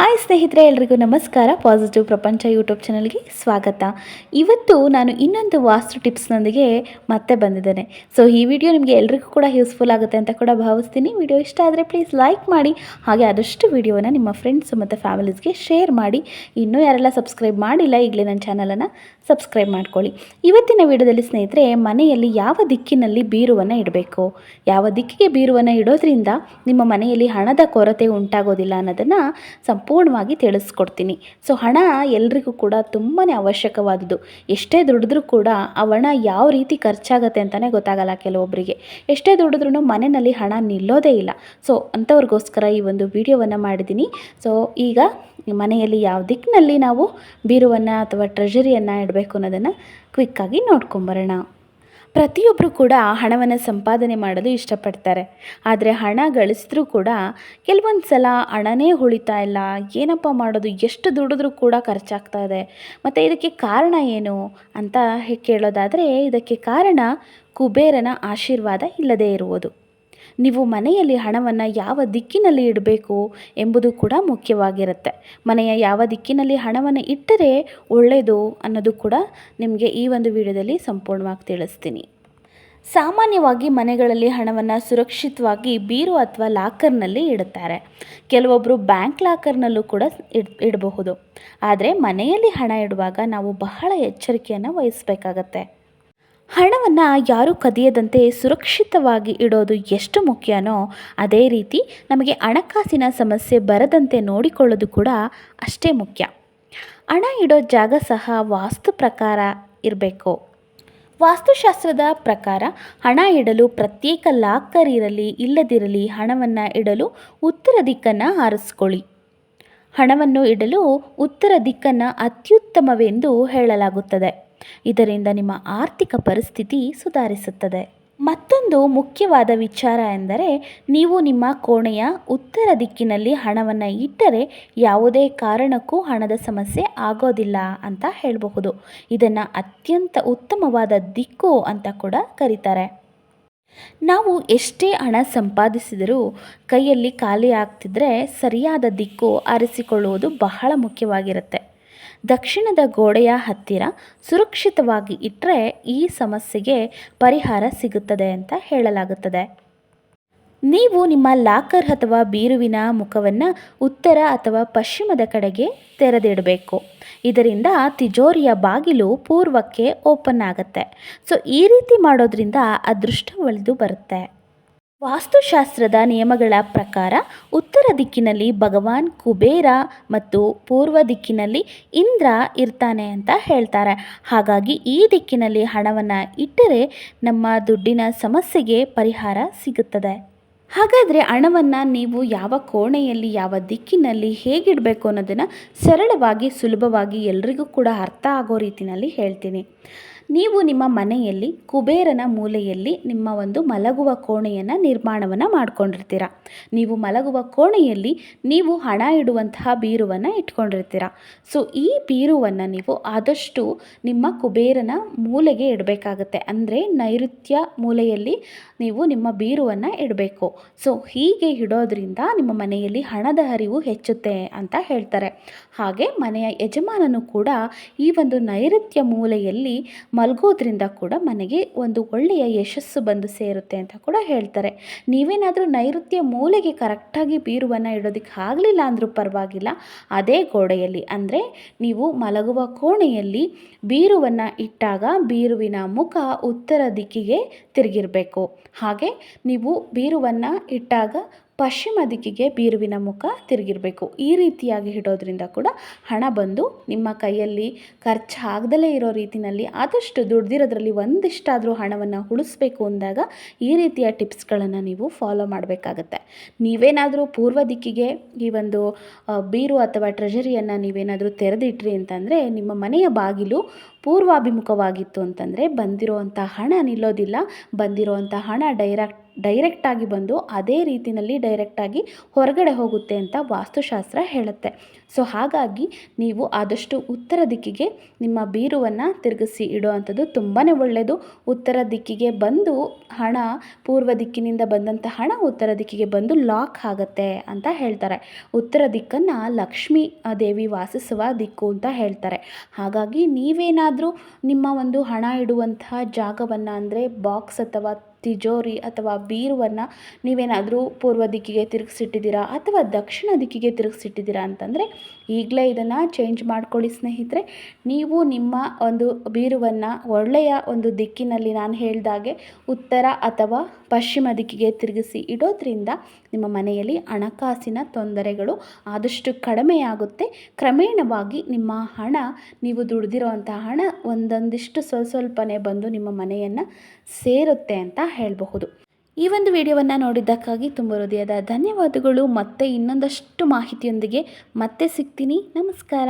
Hi ಸ್ನೇಹಿತರೆ, ಎಲ್ರಿಗೂ ನಮಸ್ಕಾರ. ಪಾಸಿಟಿವ್ ಪ್ರಪಂಚ ಯೂಟ್ಯೂಬ್ ಚಾನಲ್ಗೆ ಸ್ವಾಗತ. ಇವತ್ತು ನಾನು ಇನ್ನೊಂದು ವಾಸ್ತು ಟಿಪ್ಸ್ನೊಂದಿಗೆ ಮತ್ತೆ ಬಂದಿದ್ದೇನೆ. ಸೊ ಈ ವಿಡಿಯೋ ನಿಮಗೆ ಎಲ್ರಿಗೂ ಕೂಡ ಯೂಸ್ಫುಲ್ ಆಗುತ್ತೆ ಅಂತ ಕೂಡ ಭಾವಿಸ್ತೀನಿ. ವಿಡಿಯೋ ಇಷ್ಟ ಆದರೆ ಪ್ಲೀಸ್ ಲೈಕ್ ಮಾಡಿ, ಹಾಗೆ ಆದಷ್ಟು ವಿಡಿಯೋನ ನಿಮ್ಮ ಫ್ರೆಂಡ್ಸ್ ಮತ್ತು ಫ್ಯಾಮಿಲೀಸ್ಗೆ ಶೇರ್ ಮಾಡಿ. ಇನ್ನೂ ಯಾರೆಲ್ಲ ಸಬ್ಸ್ಕ್ರೈಬ್ ಮಾಡಿಲ್ಲ, ಈಗಲೇ ನನ್ನ ಚಾನಲನ್ನು ಸಬ್ಸ್ಕ್ರೈಬ್ ಮಾಡ್ಕೊಳ್ಳಿ. ಇವತ್ತಿನ ವಿಡಿಯೋದಲ್ಲಿ ಸ್ನೇಹಿತರೆ, ಮನೆಯಲ್ಲಿ ಯಾವ ದಿಕ್ಕಿನಲ್ಲಿ ಬೀರುವನ್ನು ಇಡಬೇಕು? ಯಾವ ದಿಕ್ಕಿಗೆ ಬೀರುವನ್ನು ಇಡೋದ್ರಿಂದ ನಿಮ್ಮ ಮನೆಯಲ್ಲಿ ಹಣದ ಕೊರತೆ ಉಂಟಾಗೋದಿಲ್ಲ ಅನ್ನೋದನ್ನು ಸಂಪೂರ್ಣವಾಗಿ ತಿಳಿಸ್ಕೊಡ್ತೀನಿ. ಸೊ ಹಣ ಎಲ್ರಿಗೂ ಕೂಡ ತುಂಬಾ ಅವಶ್ಯಕವಾದದ್ದು. ಎಷ್ಟೇ ದುಡಿದ್ರೂ ಕೂಡ ಆ ಹಣ ಯಾವ ರೀತಿ ಖರ್ಚಾಗತ್ತೆ ಅಂತಲೇ ಗೊತ್ತಾಗಲ್ಲ ಕೆಲವೊಬ್ಬರಿಗೆ ಎಷ್ಟೇ ದುಡಿದ್ರೂ ಮನೆಯಲ್ಲಿ ಹಣ ನಿಲ್ಲೋದೇ ಇಲ್ಲ. ಸೊ ಅಂಥವ್ರಿಗೋಸ್ಕರ ಈ ಒಂದು ವಿಡಿಯೋವನ್ನು ಮಾಡಿದ್ದೀನಿ. ಸೊ ಈಗ ಮನೆಯಲ್ಲಿ ಯಾವ ದಿಕ್ಕಿನಲ್ಲಿ ನಾವು ಬೀರುವನ್ನು ಅಥವಾ ಟ್ರೆಜರಿಯನ್ನು ಇಡಬೇಕು ಅನ್ನೋದನ್ನು ಕ್ವಿಕ್ಕಾಗಿ ನೋಡ್ಕೊಂಬರೋಣ. ಪ್ರತಿಯೊಬ್ಬರು ಕೂಡ ಹಣವನ್ನು ಸಂಪಾದನೆ ಮಾಡಲು ಇಷ್ಟಪಡ್ತಾರೆ. ಆದರೆ ಹಣ ಗಳಿಸಿದ್ರೂ ಕೂಡ ಕೆಲವೊಂದು ಸಲ ಹಣನೇ ಉಳಿತಾ ಇಲ್ಲ. ಏನಪ್ಪ ಮಾಡೋದು? ಎಷ್ಟು ದುಡಿದ್ರೂ ಕೂಡ ಖರ್ಚಾಗ್ತಾ ಇದೆ. ಮತ್ತು ಇದಕ್ಕೆ ಕಾರಣ ಏನು ಅಂತ ಕೇಳೋದಾದರೆ ಇದಕ್ಕೆ ಕಾರಣ ಕುಬೇರನ ಆಶೀರ್ವಾದ ಇಲ್ಲದೇ ಇರುವುದು. ನೀವು ಮನೆಯಲ್ಲಿ ಹಣವನ್ನು ಯಾವ ದಿಕ್ಕಿನಲ್ಲಿ ಇಡಬೇಕು ಎಂಬುದು ಕೂಡ ಮುಖ್ಯವಾಗಿರುತ್ತೆ. ಮನೆಯ ಯಾವ ದಿಕ್ಕಿನಲ್ಲಿ ಹಣವನ್ನು ಇಟ್ಟರೆ ಒಳ್ಳೆಯದು ಅನ್ನೋದು ಕೂಡ ನಿಮಗೆ ಈ ಒಂದು ವಿಡಿಯೋದಲ್ಲಿ ಸಂಪೂರ್ಣವಾಗಿ ತಿಳಿಸ್ತೀನಿ. ಸಾಮಾನ್ಯವಾಗಿ ಮನೆಗಳಲ್ಲಿ ಹಣವನ್ನು ಸುರಕ್ಷಿತವಾಗಿ ಬೀರು ಅಥವಾ ಲಾಕರ್ನಲ್ಲಿ ಇಡುತ್ತಾರೆ. ಕೆಲವೊಬ್ಬರು ಬ್ಯಾಂಕ್ ಲಾಕರ್ನಲ್ಲೂ ಕೂಡ ಇಡ್, ಇಡಬಹುದು. ಆದರೆ ಮನೆಯಲ್ಲಿ ಹಣ ಇಡುವಾಗ ನಾವು ಬಹಳ ಎಚ್ಚರಿಕೆಯನ್ನು ವಹಿಸಬೇಕಾಗತ್ತೆ. ಹಣವನ್ನು ಯಾರೂ ಕದಿಯದಂತೆ ಸುರಕ್ಷಿತವಾಗಿ ಇಡೋದು ಎಷ್ಟು ಮುಖ್ಯನೋ ಅದೇ ರೀತಿ ನಮಗೆ ಹಣಕಾಸಿನ ಸಮಸ್ಯೆ ಬರದಂತೆ ನೋಡಿಕೊಳ್ಳೋದು ಕೂಡ ಅಷ್ಟೇ ಮುಖ್ಯ. ಹಣ ಇಡೋ ಜಾಗ ಸಹ ವಾಸ್ತು ಪ್ರಕಾರ ಇರಬೇಕು. ವಾಸ್ತುಶಾಸ್ತ್ರದ ಪ್ರಕಾರ ಹಣ ಇಡಲು ಪ್ರತ್ಯೇಕ ಲಾಕರ್ ಇರಲಿ ಇಲ್ಲದಿರಲಿ ಹಣವನ್ನು ಇಡಲು ಉತ್ತರ ದಿಕ್ಕನ್ನು ಆರಿಸ್ಕೊಳ್ಳಿ. ಹಣವನ್ನು ಇಡಲು ಉತ್ತರ ದಿಕ್ಕನ್ನು ಅತ್ಯುತ್ತಮವೆಂದು ಹೇಳಲಾಗುತ್ತದೆ. ಇದರಿಂದ ನಿಮ್ಮ ಆರ್ಥಿಕ ಪರಿಸ್ಥಿತಿ ಸುಧಾರಿಸುತ್ತದೆ. ಮತ್ತೊಂದು ಮುಖ್ಯವಾದ ವಿಚಾರ ಎಂದರೆ, ನೀವು ನಿಮ್ಮ ಕೋಣೆಯ ಉತ್ತರ ದಿಕ್ಕಿನಲ್ಲಿ ಹಣವನ್ನು ಇಟ್ಟರೆ ಯಾವುದೇ ಕಾರಣಕ್ಕೂ ಹಣದ ಸಮಸ್ಯೆ ಆಗೋದಿಲ್ಲ ಅಂತ ಹೇಳಬಹುದು. ಇದನ್ನು ಅತ್ಯಂತ ಉತ್ತಮವಾದ ದಿಕ್ಕು ಅಂತ ಕೂಡ ಕರೀತಾರೆ. ನಾವು ಎಷ್ಟೇ ಹಣ ಸಂಪಾದಿಸಿದರೂ ಕೈಯಲ್ಲಿ ಖಾಲಿ ಆಗ್ತಿದ್ರೆ ಸರಿಯಾದ ದಿಕ್ಕು ಆರಿಸಿಕೊಳ್ಳುವುದು ಬಹಳ ಮುಖ್ಯವಾಗಿರುತ್ತೆ. ದಕ್ಷಿಣದ ಗೋಡೆಯ ಹತ್ತಿರ ಸುರಕ್ಷಿತವಾಗಿ ಇಟ್ಟರೆ ಈ ಸಮಸ್ಯೆಗೆ ಪರಿಹಾರ ಸಿಗುತ್ತದೆ ಅಂತ ಹೇಳಲಾಗುತ್ತದೆ. ನೀವು ನಿಮ್ಮ ಲಾಕರ್ ಅಥವಾ ಬೀರುವಿನ ಮುಖವನ್ನು ಉತ್ತರ ಅಥವಾ ಪಶ್ಚಿಮದ ಕಡೆಗೆ ತೆರೆದಿಡಬೇಕು. ಇದರಿಂದ ತಿಜೋರಿಯ ಬಾಗಿಲು ಪೂರ್ವಕ್ಕೆ ಓಪನ್ ಆಗುತ್ತೆ. ಸೊ, ಈ ರೀತಿ ಮಾಡೋದ್ರಿಂದ ಅದೃಷ್ಟ ಒಳಿದು ಬರುತ್ತೆ. ವಾಸ್ತುಶಾಸ್ತ್ರದ ನಿಯಮಗಳ ಪ್ರಕಾರ ಉತ್ತರ ದಿಕ್ಕಿನಲ್ಲಿ ಭಗವಾನ್ ಕುಬೇರ ಮತ್ತು ಪೂರ್ವ ದಿಕ್ಕಿನಲ್ಲಿ ಇಂದ್ರ ಇರ್ತಾನೆ ಅಂತ ಹೇಳ್ತಾರೆ. ಹಾಗಾಗಿ ಈ ದಿಕ್ಕಿನಲ್ಲಿ ಹಣವನ್ನು ಇಟ್ಟರೆ ನಮ್ಮ ದುಡ್ಡಿನ ಸಮಸ್ಯೆಗೆ ಪರಿಹಾರ ಸಿಗುತ್ತದೆ. ಹಾಗಾದರೆ ಹಣವನ್ನು ನೀವು ಯಾವ ಕೋಣೆಯಲ್ಲಿ, ಯಾವ ದಿಕ್ಕಿನಲ್ಲಿ ಹೇಗಿಡಬೇಕು ಅನ್ನೋದನ್ನು ಸರಳವಾಗಿ, ಸುಲಭವಾಗಿ ಎಲ್ರಿಗೂ ಕೂಡ ಅರ್ಥ ಆಗೋ ರೀತಿಯಲ್ಲಿ ಹೇಳ್ತೀನಿ. ನೀವು ನಿಮ್ಮ ಮನೆಯಲ್ಲಿ, ಕುಬೇರನ ಮೂಲೆಯಲ್ಲಿ ನಿಮ್ಮ ಒಂದು ಮಲಗುವ ಕೋಣೆಯನ್ನು ನಿರ್ಮಾಣವನ್ನು ಮಾಡ್ಕೊಂಡಿರ್ತೀರ. ನೀವು ಮಲಗುವ ಕೋಣೆಯಲ್ಲಿ ನೀವು ಹಣ ಇಡುವಂತಹ ಬೀರುವನ್ನು ಇಟ್ಕೊಂಡಿರ್ತೀರ. ಸೊ ಈ ಬೀರುವನ್ನು ನೀವು ಆದಷ್ಟು ನಿಮ್ಮ ಕುಬೇರನ ಮೂಲೆಗೆ ಇಡಬೇಕಾಗತ್ತೆ. ಅಂದರೆ ನೈಋತ್ಯ ಮೂಲೆಯಲ್ಲಿ ನೀವು ನಿಮ್ಮ ಬೀರುವನ್ನು ಇಡಬೇಕು. ಸೊ ಹೀಗೆ ಇಡೋದ್ರಿಂದ ನಿಮ್ಮ ಮನೆಯಲ್ಲಿ ಹಣದ ಹರಿವು ಹೆಚ್ಚುತ್ತೆ ಅಂತ ಹೇಳ್ತಾರೆ. ಹಾಗೆ ಮನೆಯ ಯಜಮಾನನು ಕೂಡ ಈ ಒಂದು ನೈಋತ್ಯ ಮೂಲೆಯಲ್ಲಿ ಮಲಗೋದ್ರಿಂದ ಕೂಡ ಮನೆಗೆ ಒಂದು ಒಳ್ಳೆಯ ಯಶಸ್ಸು ಬಂದು ಸೇರುತ್ತೆ ಅಂತ ಕೂಡ ಹೇಳ್ತಾರೆ. ನೀವೇನಾದರೂ ನೈಋತ್ಯ ಮೂಲೆಗೆ ಕರೆಕ್ಟಾಗಿ ಬೀರುವನ್ನು ಇಡೋದಕ್ಕೆ ಆಗಲಿಲ್ಲ ಅಂದರೂ ಪರವಾಗಿಲ್ಲ. ಅದೇ ಗೋಡೆಯಲ್ಲಿ, ಅಂದರೆ ನೀವು ಮಲಗುವ ಕೋಣೆಯಲ್ಲಿ ಬೀರುವನ್ನು ಇಟ್ಟಾಗ ಬೀರುವಿನ ಮುಖ ಉತ್ತರ ದಿಕ್ಕಿಗೆ ತಿರುಗಿರಬೇಕು. ಹಾಗೆ ನೀವು ಬೀರುವನ್ನು ಇಟ್ಟಾಗ ಪಶ್ಚಿಮ ದಿಕ್ಕಿಗೆ ಬೀರುವಿನ ಮುಖ ತಿರುಗಿರಬೇಕು. ಈ ರೀತಿಯಾಗಿ ಇಡೋದ್ರಿಂದ ಕೂಡ ಹಣ ಬಂದು ನಿಮ್ಮ ಕೈಯಲ್ಲಿ ಖರ್ಚಾಗದಲೇ ಇರೋ ರೀತಿಯಲ್ಲಿ ಆದಷ್ಟು ದುಡ್ದಿರೋದ್ರಲ್ಲಿ ಒಂದಿಷ್ಟಾದರೂ ಹಣವನ್ನು ಉಳಿಸ್ಬೇಕು ಅಂದಾಗ ಈ ರೀತಿಯ ಟಿಪ್ಸ್ಗಳನ್ನು ನೀವು ಫಾಲೋ ಮಾಡಬೇಕಾಗತ್ತೆ. ನೀವೇನಾದರೂ ಪೂರ್ವ ದಿಕ್ಕಿಗೆ ಈ ಒಂದು ಬೀರು ಅಥವಾ ಟ್ರೆಜರಿಯನ್ನು ನೀವೇನಾದರೂ ತೆರೆದಿಟ್ರಿ ಅಂತಂದರೆ ನಿಮ್ಮ ಮನೆಯ ಬಾಗಿಲು ಪೂರ್ವಾಭಿಮುಖವಾಗಿತ್ತು ಅಂತಂದರೆ ಬಂದಿರುವಂಥ ಹಣ ನಿಲ್ಲೋದಿಲ್ಲ. ಬಂದಿರುವಂಥ ಹಣ ಡೈರೆಕ್ಟ್ ಡೈರೆಕ್ಟಾಗಿ ಬಂದು ಅದೇ ರೀತಿಯಲ್ಲಿ ಡೈರೆಕ್ಟಾಗಿ ಹೊರಗಡೆ ಹೋಗುತ್ತೆ ಅಂತ ವಾಸ್ತುಶಾಸ್ತ್ರ ಹೇಳುತ್ತೆ. ಸೊ ಹಾಗಾಗಿ ನೀವು ಆದಷ್ಟು ಉತ್ತರ ದಿಕ್ಕಿಗೆ ನಿಮ್ಮ ಬೀರುವನ್ನು ತಿರುಗಿಸಿ ಇಡೋ ಅಂಥದ್ದು ತುಂಬಾ ಒಳ್ಳೆಯದು ಉತ್ತರ ದಿಕ್ಕಿಗೆ ಬಂದು ಹಣ, ಪೂರ್ವ ದಿಕ್ಕಿನಿಂದ ಬಂದಂಥ ಹಣ ಉತ್ತರ ದಿಕ್ಕಿಗೆ ಬಂದು ಲಾಕ್ ಆಗುತ್ತೆ ಅಂತ ಹೇಳ್ತಾರೆ. ಉತ್ತರ ದಿಕ್ಕನ್ನು ಲಕ್ಷ್ಮೀ ದೇವಿ ವಾಸಿಸುವ ದಿಕ್ಕು ಅಂತ ಹೇಳ್ತಾರೆ. ಹಾಗಾಗಿ ನೀವೇನಾದರೂ ನಿಮ್ಮ ಒಂದು ಹಣ ಇಡುವಂತಹ ಜಾಗವನ್ನು ಅಂದರೆ ಬಾಕ್ಸ್ ಅಥವಾ ತಿಜೋರಿ ಅಥವಾ ಬೀರುವನ್ನು ನೀವೇನಾದರೂ ಪೂರ್ವ ದಿಕ್ಕಿಗೆ ತಿರುಗಿಸಿಟ್ಟಿದ್ದೀರಾ ಅಥವಾ ದಕ್ಷಿಣ ದಿಕ್ಕಿಗೆ ತಿರುಗಿಸಿಟ್ಟಿದ್ದೀರಾ ಅಂತಂದರೆ ಈಗಲೇ ಇದನ್ನು ಚೇಂಜ್ ಮಾಡ್ಕೊಳ್ಳಿ ಸ್ನೇಹಿತರೆ. ನೀವು ನಿಮ್ಮ ಒಂದು ಬೀರುವನ್ನು ಒಳ್ಳೆಯ ಒಂದು ದಿಕ್ಕಿನಲ್ಲಿ ನಾನು ಹೇಳಿದಾಗೆ ಉತ್ತರ ಅಥವಾ ಪಶ್ಚಿಮ ದಿಕ್ಕಿಗೆ ತಿರುಗಿಸಿ ಇಡೋದ್ರಿಂದ ನಿಮ್ಮ ಮನೆಯಲ್ಲಿ ಹಣಕಾಸಿನ ತೊಂದರೆಗಳು ಆದಷ್ಟು ಕಡಿಮೆಯಾಗುತ್ತೆ. ಕ್ರಮೇಣವಾಗಿ ನಿಮ್ಮ ಹಣ, ನೀವು ದುಡ್ದಿರೋವಂಥ ಹಣ ಒಂದೊಂದಿಷ್ಟು ಸ್ವಲ್ಪ ಸ್ವಲ್ಪನೇ ಬಂದು ನಿಮ್ಮ ಮನೆಯನ್ನು ಸೇರುತ್ತೆ ಅಂತ ಹೇಳಬಹುದು. ಈ ಒಂದು ವಿಡಿಯೋವನ್ನು ನೋಡಿದ್ದಕ್ಕಾಗಿ ತುಂಬ ಹೃದಯದ ಧನ್ಯವಾದಗಳು. ಮತ್ತೆ ಇನ್ನೊಂದಷ್ಟು ಮಾಹಿತಿಯೊಂದಿಗೆ ಮತ್ತೆ ಸಿಗ್ತೀನಿ. ನಮಸ್ಕಾರ.